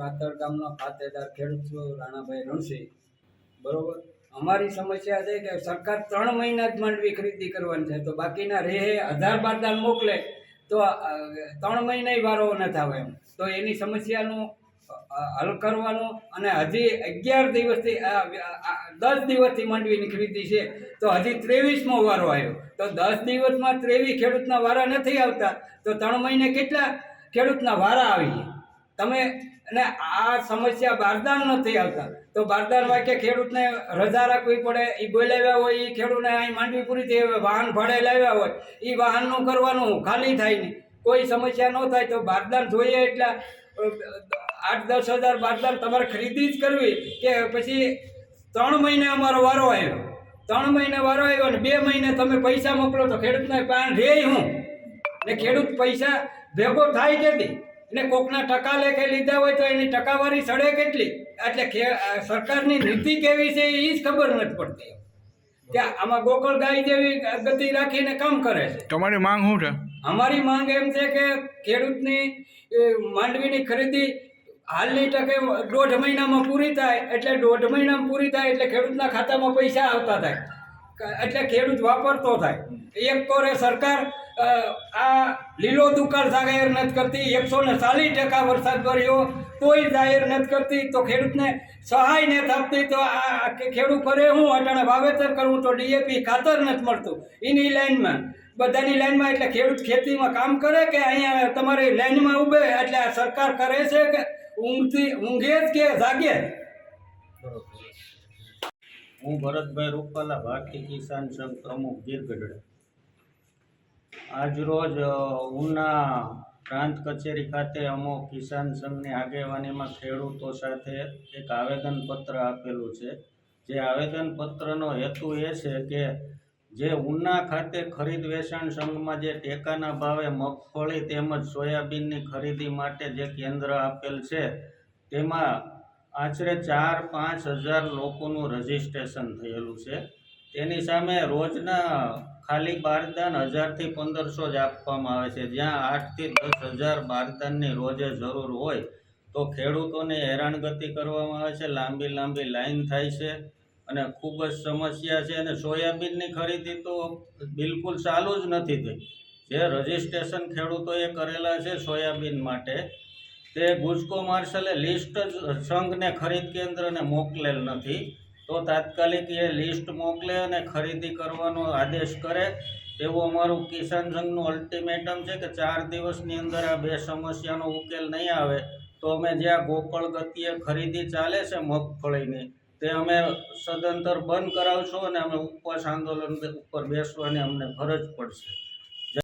રાતર ગામના ખાતેદાર ખેડૂત રાણાભાઈ રણસિંહ. બરોબર? અમારી સમસ્યા છે કે સરકાર ત્રણ મહિના જ માંડવી ખરીદી કરવાની છે. તો બાકીના રેહે હજાર બારદાર મોકલે, તો ત્રણ મહિના વારો ન થાવે એમ. તો એની સમસ્યાનું હલ કરવાનું અને હજી અગિયાર દિવસથી દસ દિવસથી માંડવીની ખરીદી છે. તો હજી ત્રેવીસમો વારો આવ્યો. તો દસ દિવસમાં ત્રેવીસ ખેડૂતના વારા નથી આવતા. તો ત્રણ મહિને કેટલા ખેડૂતના વારા આવી તમે અને આ સમસ્યા બારદાન નથી આવતા. તો બારદાન વાક્ય ખેડૂતને રજા રાખવી પડે એ બોલાવ્યા હોય એ ખેડૂતને અહીં માંડવી પૂરી હોય, વાહન ભાડે લાવ્યા હોય એ વાહનનું કરવાનું ખાલી થાય નહીં. કોઈ સમસ્યા ન થાય તો બારદાન જોઈએ એટલા આઠ દસ હજાર બારદાન તમારે ખરીદી જ કરવી કે પછી ત્રણ મહિને અમારો વારો આવ્યો. ત્રણ મહિને વારો આવ્યો અને બે મહિને તમે પૈસા મોકલો તો ખેડૂતને પાન રે હું. ને ખેડૂત પૈસા ભેગો થાય કેથી ને કોકના ટકા લેખે લીધા હોય તો એની ટકાવારી સડે કેટલી? એટલે સરકારની નીતિ કેવી છે એ જ ખબર નથી પડતી. કે આમાં ગોકળ ગાય જેવી ગતિ રાખીને કામ કરે છે. તમારી માંગ શું છે? અમારી માંગ એમ છે કે ખેડૂતની માંડવીની ખરીદી હાલની ટકે દોઢ મહિનામાં પૂરી થાય એટલે દોઢ મહિનામાં પૂરી થાય એટલે ખેડૂતના ખાતામાં પૈસા આવતા થાય. એટલે ખેડૂત વાપરતો થાય. એક કોરે સરકાર આ લીલો દુકાળ જાહેર નથી કરતી, એકસો ને ચાલીસ ટકા વરસાદ પડ્યો તોય જાહેર નથી કરતી, તો ખેડૂતને સહાય નથી આપતી, તો આ ખેડૂત કરે હું અટાણે વાવેતર કરવું તો ડીએપી ખાતર નથી મળતું. એની લાઈનમાં. બધાની લાઈનમાં એટલે ખેડૂત ખેતીમાં કામ કરે કે અહીંયા તમારી લાઈનમાં ઊભે, એટલે આ સરકાર કરે છે કે ઊંઘથી ઊંઘે જ કે જાગે? હું ભરતભાઈ રૂપાલા ભારતીય કિસાન સંઘ પ્રમુખ ગીરગઢડા આજરોજ ઉના પ્રાંત કચેરી ખાતે અમો કિસાન સંઘની આગેવાનીમાં ખેડૂતો સાથે એક આવેદનપત્ર આપેલું છે. જે આવેદનપત્રનો હેતુ એ છે કે જે ઉના ખાતે ખરીદ વેચાણ સંઘમાં જે ટેકાના ભાવે મગફળી તેમજ સોયાબીનની ખરીદી માટે જે કેન્દ્ર આપેલ છે, તેમાં આશરે ચાર પાંચ હજાર લોકોનું રજિસ્ટ્રેશન થયેલું છે. તેની સામે રોજના ખાલી બારદાન હજારથી પંદરસો જ આપવામાં આવે છે. જ્યાં આઠથી દસ હજાર બારદાનની રોજે જરૂર હોય તો ખેડૂતોને હેરાનગતિ કરવામાં આવે છે, લાંબી લાંબી લાઈન થાય છે અને ખૂબ જ સમસ્યા છે અને સોયાબીનની ખરીદી તો બિલકુલ ચાલુ જ નથી થઈ. જે રજિસ્ટ્રેશન ખેડૂતોએ કરેલા છે સોયાબીન માટે, તે ગુજકો માર્શલે લિસ્ટ જ સંઘને ખરીદ કેન્દ્રને મોકલેલ નથી. તો તાત્કાલિક એ લિસ્ટ મોકલે અને ખરીદી કરવાનો આદેશ કરે. એવું અમારું કિસાન સંઘનું અલ્ટિમેટમ છે કે ચાર દિવસની અંદર આ બે સમસ્યાનો ઉકેલ નહીં આવે. તો અમે જ્યાં ગોકળ ગતિએ ખરીદી ચાલે છે મગફળીની, તે અમે સદંતર બંધ કરાવશું અને અમે ઉપવાસ આંદોલન ઉપર બેસવાની અમને ફરજ પડશે.